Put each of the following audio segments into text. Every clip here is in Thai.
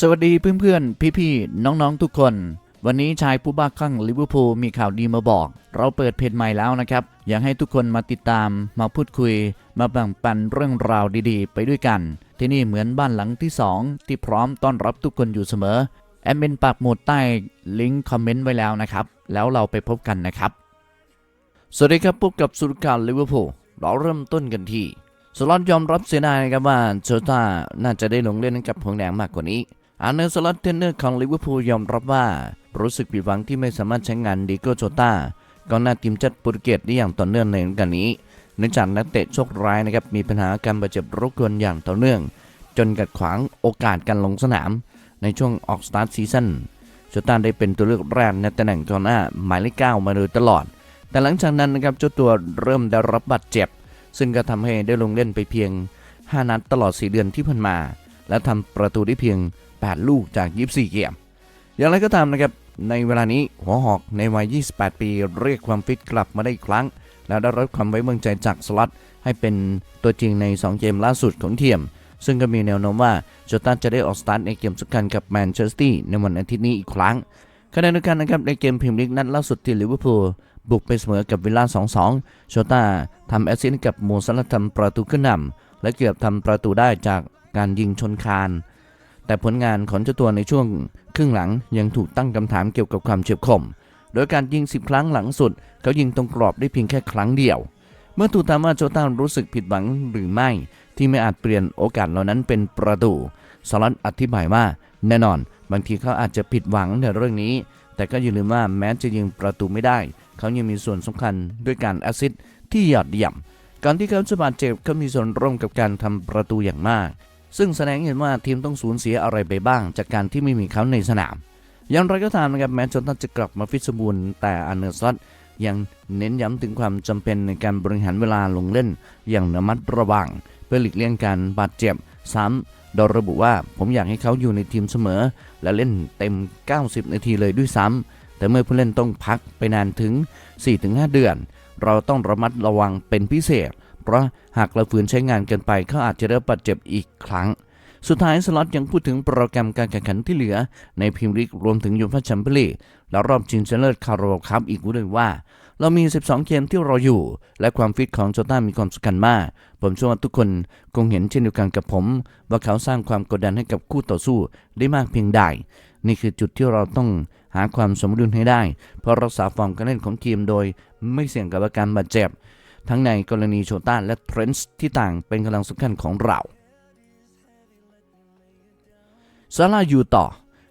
สวัสดีเพื่อนๆ พี่ๆ น้องๆ ทุกคน วันนี้ชายผู้บ้าคลั่งลิเวอร์พูลมีข่าวดีมาบอก เราเปิดเพจใหม่แล้วนะครับ อยากให้ทุกคนมาติดตาม มาพูดคุย มาแบ่งปันเรื่องราวดีๆ ไปด้วยกัน ที่นี่เหมือนบ้านหลังที่ 2 ที่พร้อมต้อนรับทุกคนอยู่เสมอ แอดมินปักหมุดใต้ลิงก์คอมเมนต์ไว้แล้วนะครับ แล้วเราไปพบกันนะครับ สวัสดีครับพบกับสุรการลิเวอร์พูลเราเริ่มต้นกันที่สลอตยอมรับเสียดายนะครับว่าโจตาน่าจะได้ลงเล่นกับหงแดงมากกว่านี้ อาร์เนอร์สล็อตเทนเนอร์ของลิเวอร์พูลยอมรับว่า รู้สึกผิดหวังที่ไม่สามารถใช้งานดิโกโจตากองหน้าทีมชาติโปรตุเกสได้อย่างต่อเนื่องในฤดูกาลนี้เนื่องจากนักเตะโชคร้ายนะครับมีปัญหาการบาดเจ็บรบกวนอย่างต่อเนื่อง จนกัดขวางโอกาสการลงสนาม ในช่วงออกสตาร์ทซีซั่นโจตาได้เป็นตัวเลือกแรกในตำแหน่งกองหน้าหมายเลขเก้ามาโดยตลอด แต่หลังจากนั้นนะครับเจ้าตัวเริ่มได้รับบาดเจ็บ ซึ่งก็ทำให้ได้ลงเล่นไปเพียง 5 นัดตลอด 4 เดือนที่ผ่านมา และทำประตูได้เพียง 8 ลูกจาก 24 เกม อย่างไรก็ตามนะครับ ในเวลานี้หัวหอกในวัย 28 ปีเรียกความฟิตกลับมาได้อีกครั้ง แล้วได้รับความไว้วางใจจากสล็อตให้เป็นตัวจริงใน 2 เกมล่าสุดของทีมซึ่งก็มีแนวโน้มว่าโจตันจะได้ออกสตาร์ทในเกมสำคัญกับแมนเชสเตอร์ในวันอาทิตย์นี้อีกครั้งขณะเดียวกันนะครับในเกมพรีเมียร์ลีกนัดล่าสุดที่ลิเวอร์พูลบุกไปเสมอกับวิลล่า 2-2 โชต้าทำแอสซิสต์กับโมซาลาทำประตูขึ้นนำและเกือบทำประตูได้จากการยิงชนคาน แต่ผลงานของเจ้าตัวในช่วงครึ่งหลังยังถูกตั้งคำถามเกี่ยวกับความเฉียบคม โดยการยิง 10 ครั้งหลังสุด เขายิงตรงกรอบได้เพียงแค่ครั้งเดียว เมื่อถูกถามว่าโจต้ารู้สึกผิดหวังหรือไม่ ที่ไม่อาจเปลี่ยนโอกาสเหล่านั้นเป็นประตูสลัดอธิบายว่า แน่นอน บางทีเขาอาจจะผิดหวังในเรื่องนี้ แต่ก็อย่าลืมว่าแม้จะยิงประตูไม่ได้ เขายังมีส่วนสำคัญด้วยการแอซิสต์ที่ยอดเยี่ยมก่อนที่เขาจะบาดเจ็บเขามีส่วนร่วมกับการทำประตูอย่างมาก ซึ่งแสดงเห็นว่าทีมต้องสูญเสียอะไรไปบ้าง จากการที่ไม่มีเขาในสนาม อย่างไรก็ตามนะครับแม้จนท่านจะกลับมาฟิตสมบูรณ์แต่อันเนอร์ซัตยังเน้นย้ำถึงความจำเป็นในการบริหารเวลาลงเล่น อย่างระมัดระวัง เพื่อหลีกเลี่ยงการบาดเจ็บ ซ้ำโดยระบุว่าผมอยากให้เขาอยู่ในทีมเสมอ และเล่นเต็ม 90 นาทีเลยด้วยซ้ำแต่เมื่อผู้เล่นต้องพักไปนานถึง 4-5 เดือน เราต้องระมัดระวังเป็นพิเศษ เพราะหากเราฝืนใช้งานเกินไปเขาอาจจะได้บาดเจ็บอีกครั้ง สุดท้ายสล็อตยังพูดถึงโปรแกรมการแข่งขันที่เหลือ ในพรีเมียร์ลีกรวมถึงยูฟ่าแชมเปี้ยนลีกและรอบชิงชนะเลิศคาราบาวคัพอีกด้วยว่า เรามี 12 เกมที่รออยู่ และความฟิตของโจต้ามีความสำคัญมาก ผมเชื่อว่าทุกคนคงเห็นเช่นเดียวกันกับผม ว่าเขาสร้างความกดดันให้กับคู่ต่อสู้ได้มากเพียงใดนี่คือจุดที่เราต้องหาความสมดุลให้ได้ เพื่อรักษาฟอร์มการเล่นของทีมโดยไม่เสี่ยงกับอาการบาดเจ็บ ทั้งในกรณีโชต้าและเทรนส์ที่ต่างเป็นกำลังสำคัญของเราซาร่าอยู่ต่อ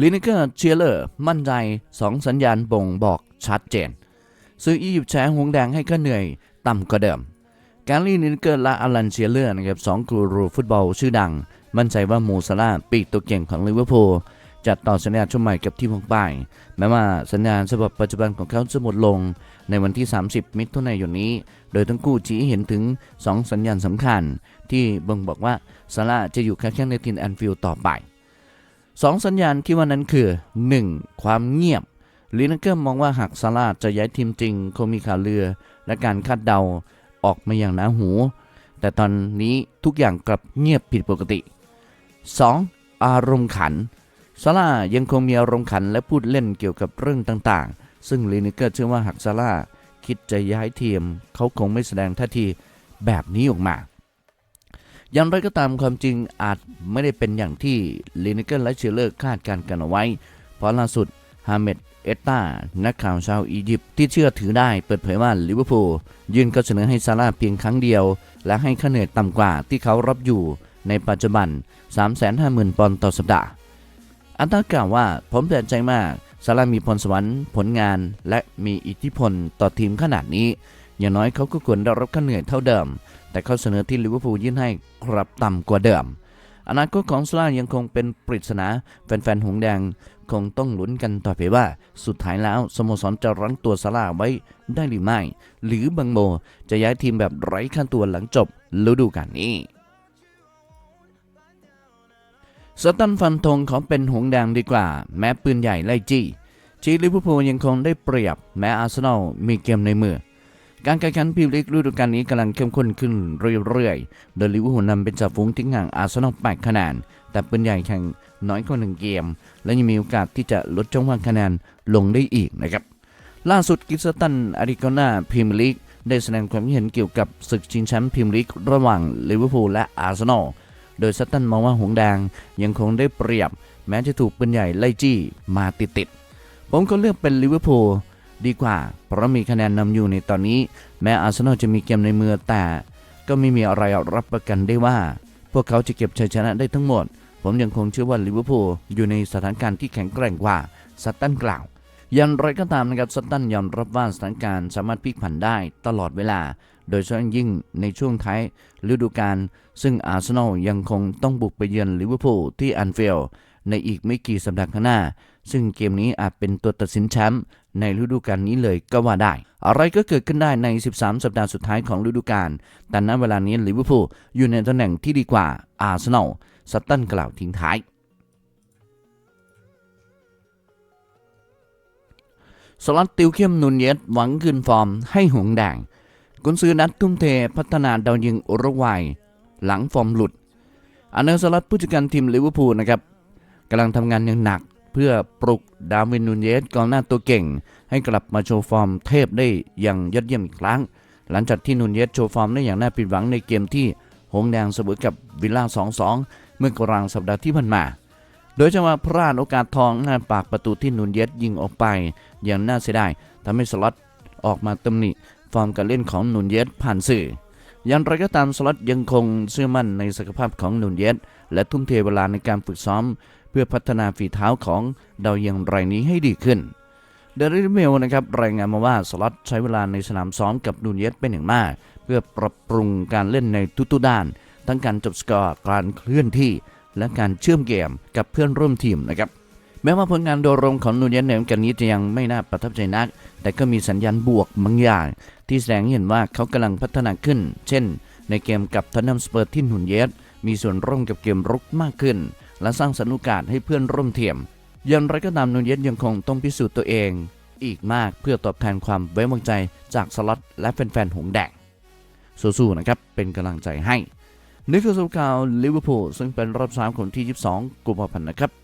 ลินิเกอร์เชียเลอร์มั่นใจ 2 สัญญาณบ่งบอกชัดเจน ซื้ออียิปต์แชร์หงแดงให้ก็เหนื่อยต่ำกว่าเดิมแการลีนิเกอร์และอลันเชียเลอร์นะครับสองกูรูฟุตบอลชื่อดัง มั่นใจว่าโมซาร่าปีกตัวเก่งของลิเวอร์พูล จะต่อสัญญาช่วงใหม่กับทีมของป่าย แม้ว่าสัญญาฉบับปัจจุบันของเขาจะหมดลงในวันที่ 30 มิถุนายนนี้ โดยทั้งคู่ชี้เห็นถึง 2 สัญญาณสำคัญ ที่บ่งบอกว่าซาร่าจะอยู่แค่แค่ในทีมแอนฟิลด์ต่อไปสองสัญญาณที่ว่านั้นคือ 1. ความเงียบลีนักเกอร์มองว่าหากซาร่าจะย้ายทีมจริงคงมีข่าวเรือ และการคาดเดาออกมาอย่างหนาหู แต่ตอนนี้ทุกอย่างกลับเงียบผิดปกติ 2. อารมณ์ขัน ซาร่ายังคงมีอารมณ์ขันและพูดเล่นเกี่ยวกับเรื่องต่างๆ ซึ่งลีนิเกอร์เชื่อว่าหากซาร่าคิดจะย้ายทีม เขาคงไม่แสดงท่าทีแบบนี้ออกมา อย่างไรก็ตามความจริงอาจไม่ได้เป็นอย่างที่ลีนิเกอร์และเชลเลอร์คาดการณ์กันเอาไว้ เพราะล่าสุดฮาเมดเอตตานักข่าวชาวอียิปต์ที่เชื่อถือได้เปิดเผยว่าลิเวอร์พูลยื่นข้อเสนอให้ซาร่าเพียงครั้งเดียว และให้ค่าเหนื่อยต่ำกว่าที่เขารับอยู่ในปัจจุบัน 350,000 ปอนด์ต่อสัปดาห์ อันตากล่าวว่าผมแปลกใจมากซาร่ามีพรสวรรค์ผลงาน และมีอิทธิพลต่อทีมขนาดนี้ อย่างน้อยเขาก็ควรได้รับค่าเหนื่อยเท่าเดิม แต่ข้อเสนอที่ลิเวอร์พูลยื่นให้กลับต่ำกว่าเดิม อนาคตของซาร่ายังคงเป็นปริศนาแฟนๆหงแดงคงต้องลุ้นกันต่อไปว่า สุดท้ายแล้วสโมสรจะรั้งตัวซาร่าไว้ได้หรือไม่ หรือบางโมจะย้ายทีมแบบไร้ค่าตัวหลังจบฤดูกาลนี้ สตันฟันธงเขาเป็นหงแดงดีกว่า แม้ปืนใหญ่ไล่จี้จีลิเวอร์พูลยังคงได้เปรียบ แม้อาร์เซนอลมีเกมในมือ การแข่งขันพรีเมียร์ลีกฤดูกาลนี้กำลังเข้มข้นขึ้นเรื่อยๆ โดยลิเวอร์พูลนำเป็นจ่าฝูงทิ้งห่างอาร์เซนอล8คะแนนแต่ปืนใหญ่แข่งน้อยกว่าหนึ่งเกม และยังมีโอกาสที่จะลดช่องว่างคะแนนลงได้อีกนะครับ ล่าสุดกิสตันอาริโกนาพรีเมียร์ลีกได้แสดงความเห็นเกี่ยวกับศึกชิงแชมป์พรีเมียร์ลีกระหว่างลิเวอร์พูลและอาร์เซนอล โดยซัตตันมองว่าหงแดงยังคงได้เปรียบ แม้จะถูกปืนใหญ่ไล่จี้มาติดๆผมก็เลือกเป็นลิเวอร์พูลดีกว่า เพราะมีคะแนนนำอยู่ในตอนนี้ แม้อาร์เซนอลจะมีเกมในมือแต่ ก็ไม่มีอะไรรับประกันได้ว่า พวกเขาจะเก็บชัยชนะได้ทั้งหมด ผมยังคงเชื่อว่าลิเวอร์พูลอยู่ในสถานการณ์ที่แข็งแกร่งกว่าซัตตันกล่าว อย่างไรก็ตามนะครับซัตตันยอมรับว่าสถานการณ์สามารถพลิกผันได้ตลอดเวลา โดยเฉพาะยิ่งในช่วงท้ายฤดูกาลซึ่งอาร์เซนอลยังคงต้องบุกไปเยือนลิเวอร์พูลที่อันฟิลด์ในอีกไม่กี่สัปดาห์ข้างหน้า ซึ่งเกมนี้อาจเป็นตัวตัดสินแชมป์ในฤดูกาลนี้เลยก็ว่าได้ อะไรก็เกิดขึ้นได้ใน 13 สัปดาห์สุดท้ายของฤดูกาลแต่ณเวลานี้ลิเวอร์พูลอยู่ในตำแหน่งที่ดีกว่าอาร์เซนอลซัตตันกล่าวทิ้งท้าย สลัดติวเข้มนุนเยสหวังคืนฟอร์มให้หงแดงกุนซือนัดทุ่มเทพัฒนาดาวยิงอุรุกวัย หลังฟอร์มหลุดอันเนอร์สลัดผู้จัดการทีมลิเวอร์พูลนะครับกำลังทำงานอย่างหนักเพื่อปลุกดาวินนูนเยสกองหน้าตัวเก่ง ให้กลับมาโชว์ฟอร์มเทพได้อย่างยอดเยี่ยมอีกครั้ง หลังจากที่นูนเยสโชว์ฟอร์มได้อย่างน่าผิดหวังในเกมที่หงแดงเสมอกับวิลล่า 2-2 เมื่อกลางสัปดาห์ที่ผ่านมา โดยจังหวะพลาดโอกาสทองหน้าปากประตูที่นูนเยสยิงออกไป อย่างน่าเสียดายทำให้สล็อตออกมาตำหนิฟอร์มการเล่นของนูนเยสผ่านสื่ออย่างไรก็ตามสล็อตยังคงเชื่อมั่นในศักยภาพของนูนเยสและทุ่มเทเวลาในการฝึกซ้อม เพื่อพัฒนาฝีเท้าของดาวยียงรนี้ให้ดีขึ้นเดลิเมลนะครับรายงานมาว่าสล็อตใช้เวลาในสนามซ้อมกับนูนเยสเป็นอย่างมาก เพื่อปรับปรุงการเล่นในทุกๆด้าน ทั้งการจบสกอร์การเคลื่อนที่ และการเชื่อมเกมกับเพื่อนร่วมทีมนะครับ แม้ว่าผลงานโดยรวมของนูเยสในเกมนี้จะยังไม่น่าประทับใจนัก แต่ก็มีสัญญาณบวกบางอย่าง ที่แสดงให้เห็นว่าเขากำลังพัฒนาขึ้น เช่น ในเกมกับทันนัมสเปอร์ที่นูนเยสมีส่วนร่วมกับเกมรุกมากขึ้น และสร้างสรรค์โอกาสให้เพื่อนร่วมทีมอย่างไรก็ตามนูเยสยังคงต้องพิสูจน์ตัวเอง อีกมากเพื่อตอบแทนความไว้วางใจจากสล็อตและแฟนๆหงแดงสู้ๆนะครับเป็นกำลังใจให้นี่คือสรุข่าวลิเวอร์พูลซึ่งเป็นรอบสามของที่ 22 กุมภาพันธ์นะครับ